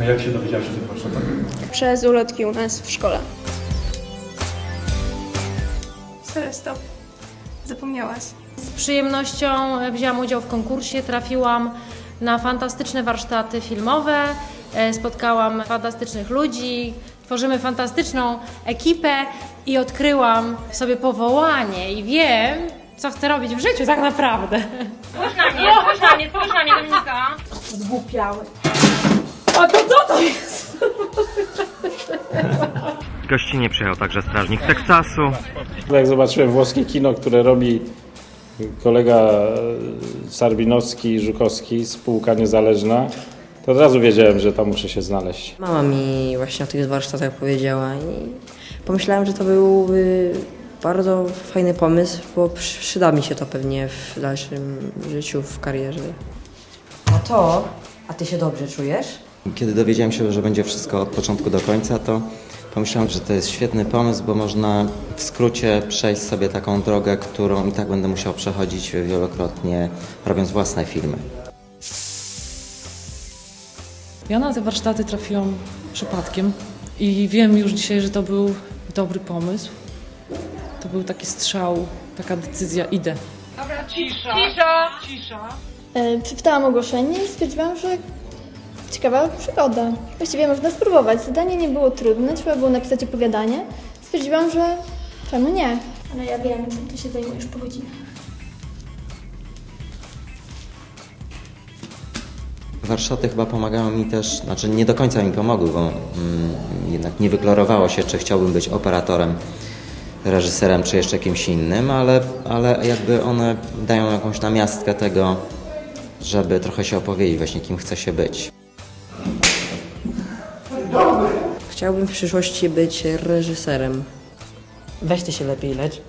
A jak się dowiedziałaś o tych warsztatach? Przez ulotki u nas w szkole. Sorry, stop. Zapomniałaś. Z przyjemnością wzięłam udział w konkursie, trafiłam na fantastyczne warsztaty filmowe, e, spotkałam fantastycznych ludzi, tworzymy fantastyczną ekipę i odkryłam sobie powołanie i wiem, co chcę robić w życiu tak naprawdę. Spójrz na mnie, spójrz na mnie, spójrz na mnie, Dominika. Gościnie przyjechał także strażnik Teksasu. Jak zobaczyłem włoskie kino, które robi kolega e, Sarbinowski i Żukowski, spółka niezależna, to od razu wiedziałem, że tam muszę się znaleźć. Mama mi właśnie o tych warsztatach powiedziała i pomyślałem, że to byłby bardzo fajny pomysł, bo przy- przyda mi się to pewnie w dalszym życiu, w karierze. A to? A ty się dobrze czujesz? Kiedy dowiedziałem się, że będzie wszystko od początku do końca, to pomyślałem, że to jest świetny pomysł, bo można w skrócie przejść sobie taką drogę, którą i tak będę musiał przechodzić wielokrotnie, robiąc własne filmy. Ja na te warsztaty trafiłam przypadkiem i wiem już dzisiaj, że to był dobry pomysł. To był taki strzał, taka decyzja, idę. E, Przeczytałam ogłoszenie i stwierdziłam, że ciekawa przygoda. Właściwie można spróbować. Zadanie nie było trudne, trzeba było napisać opowiadanie. Stwierdziłam, że czemu nie? Ale ja wiem, czym ty się zajmujesz po godzinach. Warsztaty chyba pomagają mi też, znaczy nie do końca mi pomogły, bo mm, jednak nie wyklarowało się, czy chciałbym być operatorem, reżyserem, czy jeszcze kimś innym, ale, ale jakby one dają jakąś namiastkę tego, żeby trochę się opowiedzieć właśnie, kim chce się być. Chciałbym w przyszłości być reżyserem. Weź ty się lepiej leć.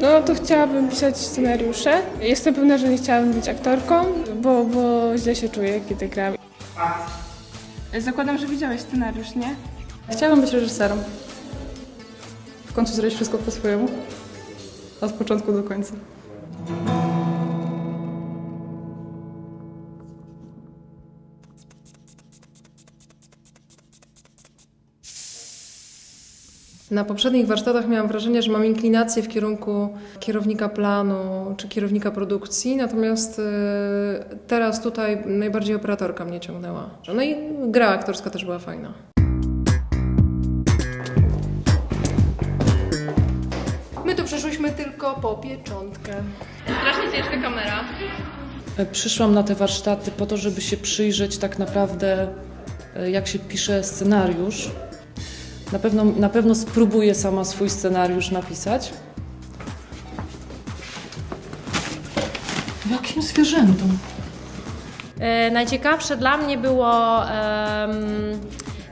No to chciałabym pisać scenariusze. Jestem pewna, że nie chciałabym być aktorką, bo, bo źle się czuję, kiedy gram. Zakładam, że widziałeś scenariusz, nie? Chciałam być reżyserem. Końcu zrobić wszystko po swojemu. Od początku do końca. Na poprzednich warsztatach miałam wrażenie, że mam inklinację w kierunku kierownika planu czy kierownika produkcji, natomiast y, teraz tutaj najbardziej operatorka mnie ciągnęła. No i gra aktorska też była fajna. Przyszłyśmy tylko po pieczątkę. E, Przyszłam na te warsztaty po to, żeby się przyjrzeć tak naprawdę, e, jak się pisze scenariusz. Na pewno, na pewno spróbuję sama swój scenariusz napisać. Jakim zwierzętom? E, Najciekawsze dla mnie było em,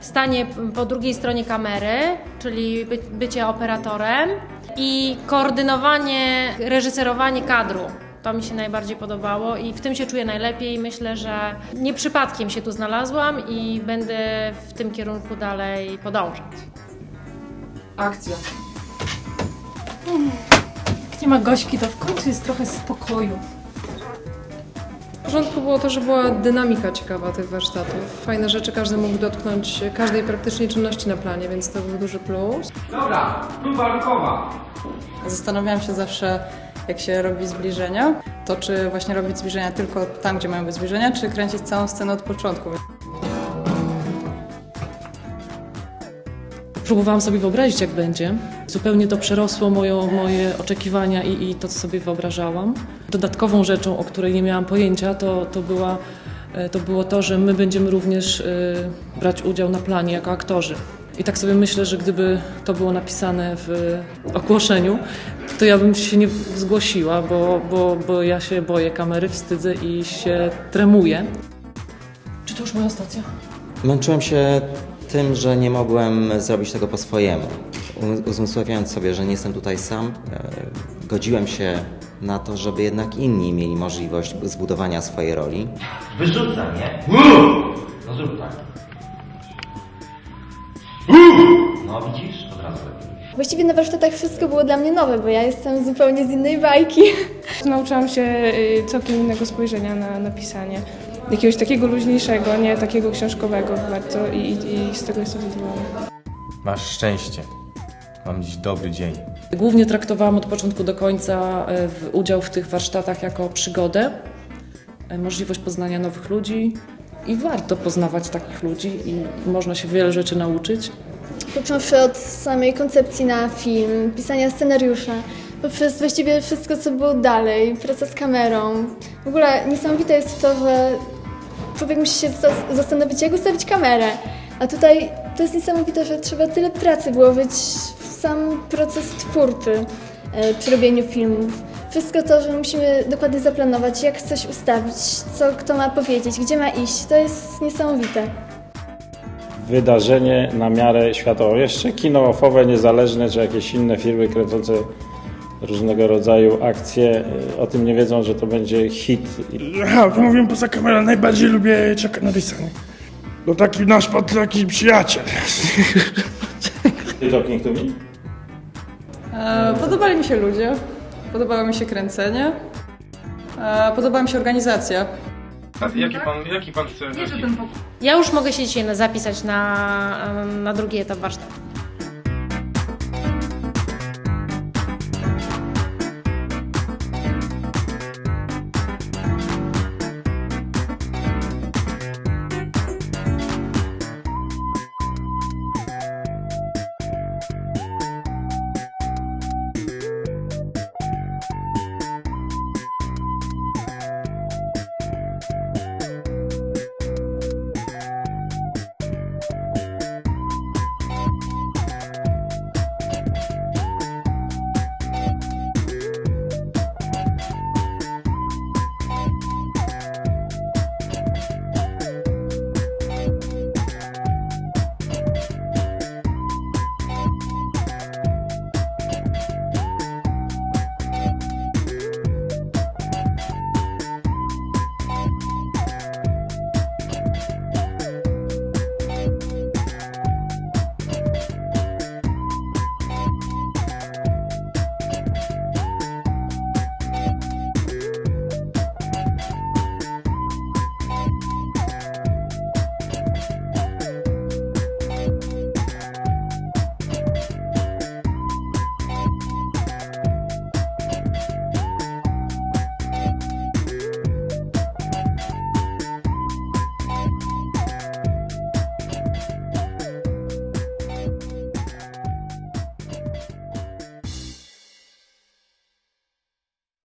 stanie po drugiej stronie kamery, czyli by, bycie operatorem i koordynowanie, reżyserowanie kadru. To mi się najbardziej podobało i w tym się czuję najlepiej. Myślę, że nie przypadkiem się tu znalazłam i będę w tym kierunku dalej podążać. Akcja. Jak nie ma Gośki, to w końcu jest trochę spokoju. Porządku było to, że była dynamika ciekawa tych warsztatów. Fajne rzeczy każdy mógł dotknąć każdej praktycznej czynności na planie, więc to był duży plus. Zastanawiałam się zawsze, jak się robi zbliżenia, to czy właśnie robić zbliżenia tylko tam, gdzie mają być zbliżenia, czy kręcić całą scenę od początku. Próbowałam sobie wyobrazić, jak będzie. Zupełnie to przerosło moje oczekiwania i, i to, co sobie wyobrażałam. Dodatkową rzeczą, o której nie miałam pojęcia, to, to, była, e, to było to, że my będziemy również e, brać udział na planie jako aktorzy. I tak sobie myślę, że gdyby to było napisane w ogłoszeniu, to ja bym się nie zgłosiła, bo, bo, bo ja się boję kamery, wstydzę i się tremuję. Czy to już moja stacja? Męczyłem się tym, że nie mogłem zrobić tego po swojemu. U- Uzmysławiając sobie, że nie jestem tutaj sam, e, godziłem się na to, żeby jednak inni mieli możliwość zbudowania swojej roli. Wyrzuca, nie? No zrób tak. No widzisz? Od razu lepiej. Właściwie na warsztatach wszystko było dla mnie nowe, bo ja jestem zupełnie z innej bajki. Nauczyłam się y, całkiem innego spojrzenia na napisanie. Jakiegoś takiego luźniejszego, nie takiego książkowego bardzo i, i, i z tego jestem zadowolona. Masz szczęście. Mam dziś dobry dzień. Głównie traktowałam od początku do końca e, w- udział w tych warsztatach jako przygodę, e, możliwość poznania nowych ludzi i warto poznawać takich ludzi i można się wiele rzeczy nauczyć. Począwszy od samej koncepcji na film, pisania scenariusza, poprzez właściwie wszystko, co było dalej, praca z kamerą. W ogóle niesamowite jest to, że człowiek musi się zas- zastanowić, jak ustawić kamerę. A tutaj to jest niesamowite, że trzeba tyle pracy włożyć w sam proces twórczy e, przy robieniu filmów. Wszystko to, że musimy dokładnie zaplanować, jak coś ustawić, co kto ma powiedzieć, gdzie ma iść, to jest niesamowite. Wydarzenie na miarę światową. Jeszcze kino niezależne, czy jakieś inne firmy kręcące różnego rodzaju akcje y, o tym nie wiedzą, że to będzie hit. Ja, to mówię poza kamerą, najbardziej lubię Chucka Norrisona. To taki nasz pod taki przyjaciel. Ty talking to me? E, Podobali mi się ludzie, podobało mi się kręcenie, e, podobała mi się organizacja. Jaki pan, jaki pan chce? Ja już mogę się dzisiaj zapisać na, na drugi etap warsztatu.